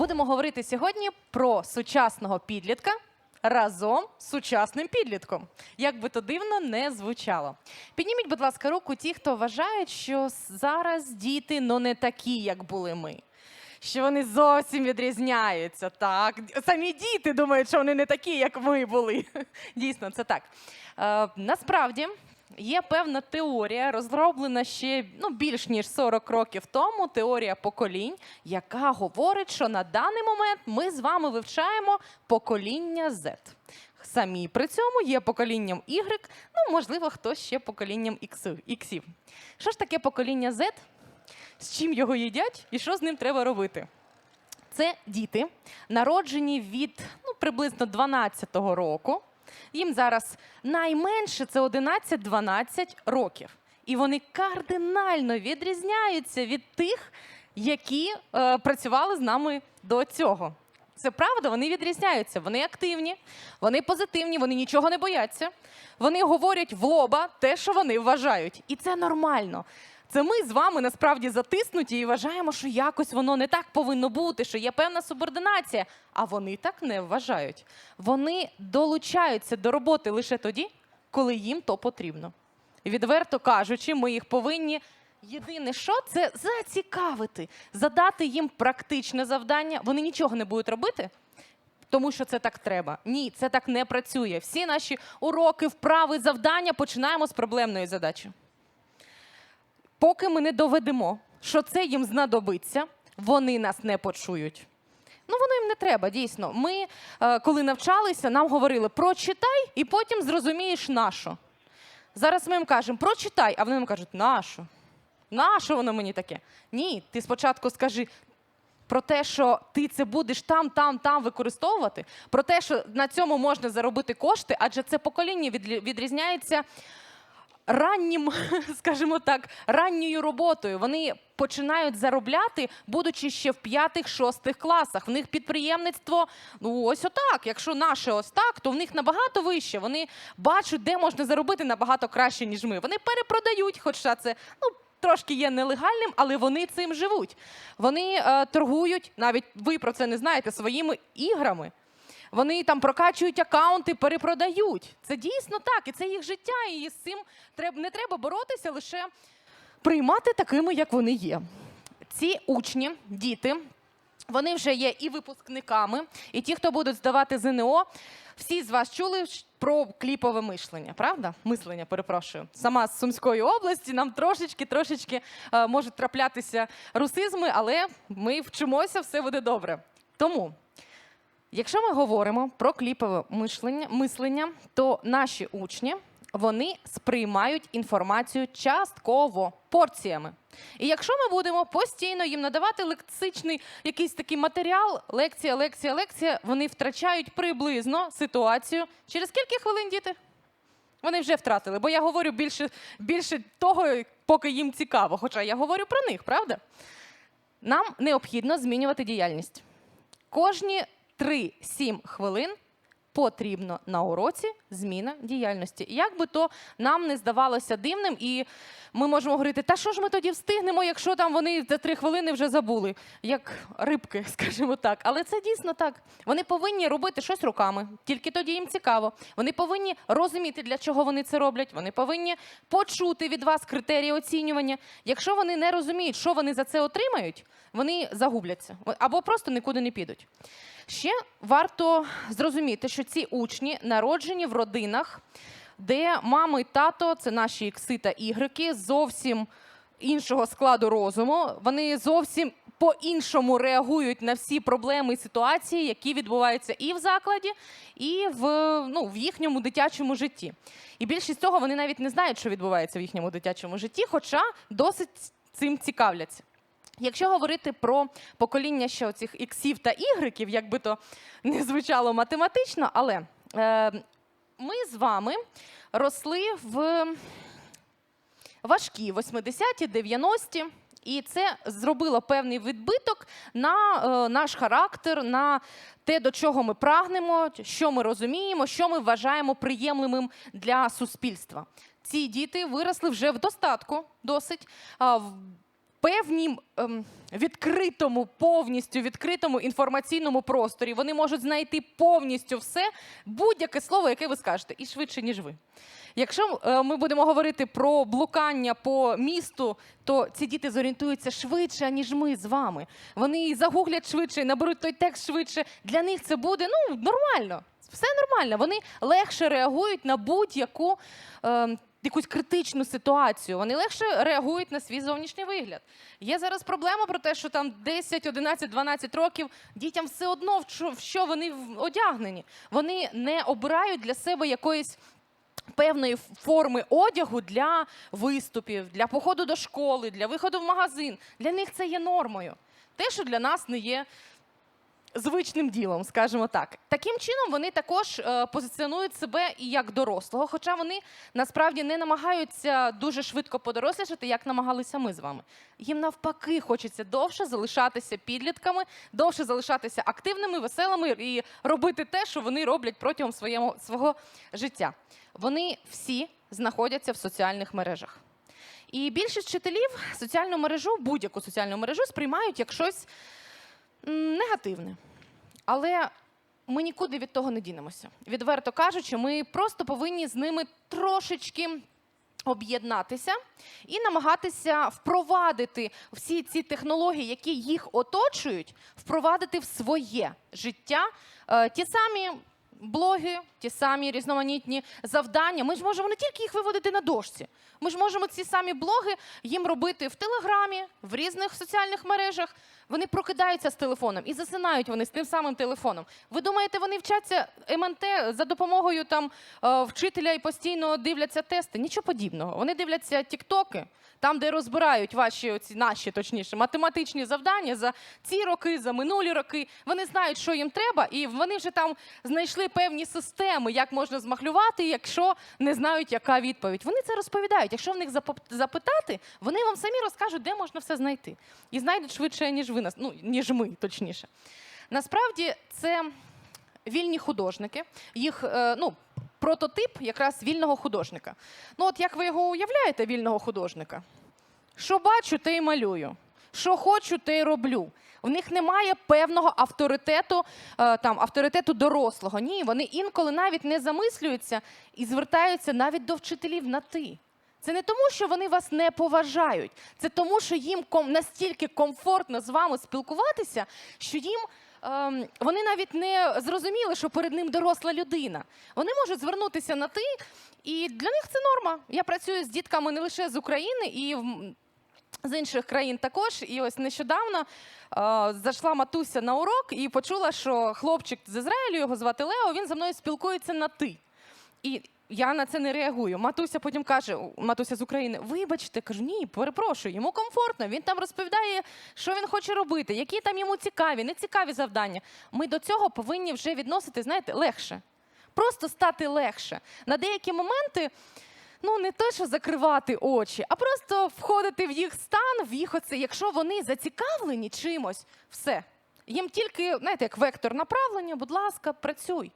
Будемо говорити сьогодні про сучасного підлітка разом з сучасним підлітком. Як би то дивно не звучало. Підніміть, будь ласка, руку ті, хто вважають, що зараз діти ну не такі, як були ми. Що вони зовсім відрізняються. Так, самі діти думають, що вони не такі, як ми були. Дійсно, це так. Е, насправді є певна теорія, розроблена ще ну, більш ніж 40 років тому. Теорія поколінь, яка говорить, що на даний момент ми з вами вивчаємо покоління Z. Самі при цьому є поколінням Y, ну можливо, хтось ще поколінням X-. Що ж таке покоління Z? З чим його їдять і що з ним треба робити? Це діти, народжені від ну, приблизно 12-го року. Їм зараз найменше це 11-12 років. І вони кардинально відрізняються від тих, які е, працювали з нами до цього. Це правда, вони відрізняються. Вони активні, вони позитивні, вони нічого не бояться. Вони говорять в лоба те, що вони вважають. І це нормально. Це ми з вами насправді затиснуті і вважаємо, що якось воно не так повинно бути, що є певна субординація. А вони так не вважають. Вони долучаються до роботи лише тоді, коли їм то потрібно. Відверто кажучи, ми їх повинні. Єдине, що це зацікавити, задати їм практичне завдання. Вони нічого не будуть робити, тому що це так треба. Ні, це так не працює. Всі наші уроки, вправи, завдання починаємо з проблемної задачі. Поки ми не доведемо, що це їм знадобиться, вони нас не почують. Ну, воно їм не треба, дійсно. Ми, е, коли навчалися, нам говорили прочитай і потім зрозумієш нащо. Зараз ми їм кажемо прочитай, а вони нам кажуть, нащо? Нащо воно мені таке? Ні, ти спочатку скажи про те, що ти це будеш там, там, там використовувати, про те, що на цьому можна заробити кошти, адже це покоління відрізняється раннім, скажімо так, ранньою роботою. Вони починають заробляти, будучи ще в п'ятих-шостих класах. В них підприємництво, ну ось отак. Якщо наше ось так, то в них набагато вище. Вони бачать, де можна заробити набагато краще, ніж ми. Вони перепродають, хоча це ну. Трошки є нелегальним, але вони цим живуть. Вони е, торгують, навіть ви про це не знаєте, своїми іграми. Вони там прокачують акаунти, перепродають. Це дійсно так, і це їх життя, і з цим не треба боротися, лише приймати такими, як вони є. Ці учні, діти, вони вже є і випускниками, і ті, хто будуть здавати ЗНО. Всі з вас чули про кліпове мишлення, правда? Мислення, перепрошую. Сама з Сумської області нам трошечки, трошечки е, можуть траплятися русизми, але ми вчимося, все буде добре. Тому Якщо ми говоримо про кліпове мишлення, мислення, то наші учні вони сприймають інформацію частково порціями. І якщо ми будемо постійно їм надавати лексичний якийсь такий матеріал, лекція, лекція, лекція, вони втрачають приблизно ситуацію. Через скільки хвилин діти? Вони вже втратили, бо я говорю більше, більше того, поки їм цікаво. Хоча я говорю про них, правда? Нам необхідно змінювати діяльність. Кожні 3-7 хвилин потрібно на уроці зміна діяльності. Як би то нам не здавалося дивним, і ми можемо говорити, та що ж ми тоді встигнемо, якщо там вони за 3 хвилини вже забули, як рибки, скажімо так. Але це дійсно так. Вони повинні робити щось руками, тільки тоді їм цікаво. Вони повинні розуміти, для чого вони це роблять. Вони повинні почути від вас критерії оцінювання. Якщо вони не розуміють, що вони за це отримають, вони загубляться або просто нікуди не підуть. Ще варто зрозуміти, що ці учні народжені в родинах, де мами і тато це наші ікси та ігрики, зовсім іншого складу розуму. Вони зовсім по-іншому реагують на всі проблеми і ситуації, які відбуваються і в закладі, і в, ну, в їхньому дитячому житті. І більшість цього вони навіть не знають, що відбувається в їхньому дитячому житті, хоча досить цим цікавляться. Якщо говорити про покоління ще оцих іксів та ігреків, як би то не звучало математично, але е, ми з вами росли в важкі 80-ті, 90-ті, і це зробило певний відбиток на е, наш характер, на те, до чого ми прагнемо, що ми розуміємо, що ми вважаємо приємлимим для суспільства. Ці діти виросли вже в достатку досить. в- певнім ем, відкритому, повністю відкритому інформаційному просторі. Вони можуть знайти повністю все, будь-яке слово, яке ви скажете, і швидше, ніж ви. Якщо е, ми будемо говорити про блукання по місту, то ці діти зорієнтуються швидше, ніж ми з вами. Вони і загуглять швидше, і наберуть той текст швидше. Для них це буде ну, нормально. Все нормально. Вони легше реагують на будь-яку е, якусь критичну ситуацію. Вони легше реагують на свій зовнішній вигляд. Є зараз проблема про те, що там 10, 11, 12 років дітям все одно в що, вони одягнені. Вони не обирають для себе якоїсь певної форми одягу для виступів, для походу до школи, для виходу в магазин. Для них це є нормою. Те, що для нас не є звичним ділом, скажімо так. Таким чином вони також е, позиціонують себе і як дорослого, хоча вони насправді не намагаються дуже швидко подорослішати, як намагалися ми з вами. Їм навпаки хочеться довше залишатися підлітками, довше залишатися активними, веселими і робити те, що вони роблять протягом своєму, свого життя. Вони всі знаходяться в соціальних мережах. І більшість вчителів соціальну мережу, будь-яку соціальну мережу сприймають як щось негативне. Але ми нікуди від того не дінемося. Відверто кажучи, ми просто повинні з ними трошечки об'єднатися і намагатися впровадити всі ці технології, які їх оточують, впровадити в своє життя Е, ті самі. Блоги, ті самі різноманітні завдання. Ми ж можемо не тільки їх виводити на дошці. Ми ж можемо ці самі блоги їм робити в Телеграмі, в різних соціальних мережах. Вони прокидаються з телефоном і засинають вони з тим самим телефоном. Ви думаєте, вони вчаться МНТ за допомогою там е, вчителя і постійно дивляться тести? Нічого подібного. Вони дивляться тіктоки, там, де розбирають ваші оці наші, точніше, математичні завдання за ці роки, за минулі роки. Вони знають, що їм треба, і вони вже там знайшли певні системи, як можна змахлювати, якщо не знають, яка відповідь. Вони це розповідають. Якщо в них запитати, вони вам самі розкажуть, де можна все знайти. І знайдуть швидше, ніж ви нас, ну ніж ми, точніше. Насправді це вільні художники. Їх е, ну, прототип якраз вільного художника. Ну, от як ви його уявляєте, вільного художника? Що бачу, те й малюю. Що хочу, те й роблю. В них немає певного авторитету, е, там, авторитету дорослого. Ні, вони інколи навіть не замислюються і звертаються навіть до вчителів на ти. Це не тому, що вони вас не поважають, це тому, що їм ком- настільки комфортно з вами спілкуватися, що їм ем, вони навіть не зрозуміли, що перед ним доросла людина. Вони можуть звернутися на ти, і для них це норма. Я працюю з дітками не лише з України і з інших країн також. І ось нещодавно е, зайшла матуся на урок і почула, що хлопчик з Ізраїлю, його звати Лео, він за мною спілкується на ти. І я на це не реагую. Матуся потім каже: Матуся з України, вибачте, кажу, ні, перепрошую, йому комфортно. Він там розповідає, що він хоче робити, які там йому цікаві, не цікаві завдання. Ми до цього повинні вже відносити, знаєте, легше. Просто стати легше. На деякі моменти. Ну, не те, що закривати очі, а просто входити в їх стан, в їх оце. Якщо вони зацікавлені чимось, все. Їм тільки, знаєте, як вектор направлення, будь ласка, працюй.